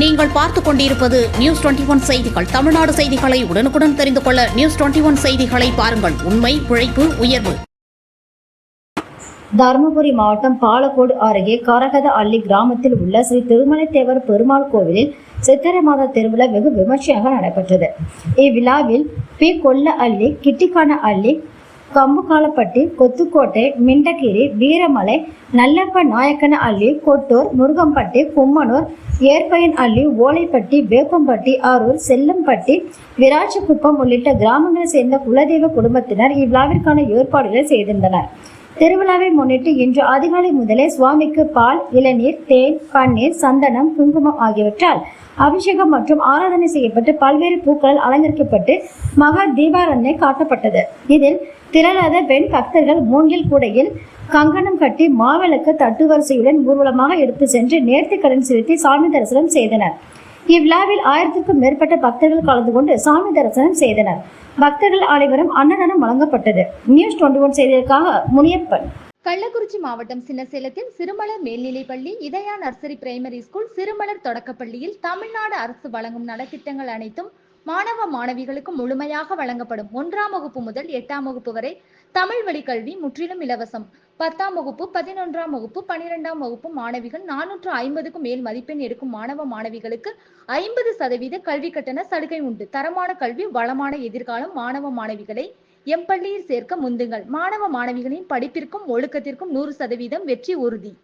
நீங்கள் பார்த்துக் கொண்டிருப்பது நியூஸ் டுவெண்டி ஒன் செய்திகள். தமிழ்நாடு செய்திகளை உடனுக்குடன் தெரிந்து கொள்ள நியூஸ் டுவெண்டி ஒன் செய்திகளை பாருங்கள். உண்மை உழைப்பு உயர்வு. தருமபுரி மாவட்டம் பாலக்கோடு அருகே கரகத அள்ளி கிராமத்தில் உள்ள ஸ்ரீ திருமலைத்தேவர் பெருமாள் கோவிலில் சித்திரை மாத திருவிழா வெகு விமர்சையாக நடைபெற்றது. இவ்விழாவில் பி. கொல்ல அள்ளி கிட்டிக்கான அள்ளி கம்புகாலப்பட்டி கொத்துக்கோட்டை மிண்டகிரி வீரமலை நல்லப்ப நாயக்கன அள்ளி கொட்டூர் முருகம்பட்டி கும்மனூர் ஏற்பயன் அள்ளி ஓலைப்பட்டி வேப்பம்பட்டி ஆரூர் செல்லம்பட்டி விராட்சக்குப்பம் உள்ளிட்ட கிராமங்களைச் சேர்ந்த குலதெய்வ குடும்பத்தினர் இவ்விழாவிற்கான ஏற்பாடுகளை செய்திருந்தனர். திருவிழாவை முன்னிட்டு இன்று அதிகாலை முதலே சுவாமிக்கு பால் இளநீர் தேன் பன்னீர் சந்தனம் குங்குமம் ஆகியவற்றால் அபிஷேகம் மற்றும் ஆராதனை செய்யப்பட்டு பல்வேறு பூக்களால் அலங்கரிக்கப்பட்டு மகா தீபாரதனை காட்டப்பட்டது. இதில் திரளாத பெண் பக்தர்கள் மூங்கில் கூடையில் கங்கணம் கட்டி மாவிளக்கு தட்டுவரிசையுடன் ஊர்வலமாக எடுத்து சென்று நேர்த்திக்கடன் செலுத்தி சாமி தரிசனம் செய்தனர். இவ்விழாவில் ஆயிரத்திற்கும் மேற்பட்ட பக்தர்கள் கலந்து கொண்டு சாமி தரிசனம் செய்தனர். பக்தர்கள் அனைவரும் அன்னதானம் வழங்கப்பட்டது. நியூஸ் டுவெண்டி ஒன் செய்திகளுக்காக முனியப்பன். கள்ளக்குறிச்சி மாவட்டம் சின்னசேலத்தில் சிறுமலர் மேல்நிலைப்பள்ளி Idhaya nursery primary school Sirumalar தொடக்கப்பள்ளியில் தமிழ்நாடு அரசு வழங்கும் நலத்திட்டங்கள் அனைத்தும் மாணவ மாணவிகளுக்கு முழுமையாக வழங்கப்படும் ஒன்றாம் வகுப்பு முதல் எட்டாம் வகுப்பு வரை தமிழ் வழி கல்வி முற்றிலும் இலவசம். பத்தாம் வகுப்பு பதினொன்றாம் வகுப்பு பனிரெண்டாம் வகுப்பு மாணவிகள் நானூற்று ஐம்பதுக்கும் மேல் மதிப்பெண் எடுக்கும் மாணவ மாணவிகளுக்கு ஐம்பது சதவீத கல்வி கட்டண சலுகை உண்டு. தரமான கல்வி வளமான எதிர்காலம் மாணவ மாணவிகளை எம் பள்ளியில் சேர்க்க முந்துங்கள். மாணவ மாணவிகளின் படிப்பிற்கும் ஒழுக்கத்திற்கும் நூறு சதவீதம் வெற்றி உறுதி.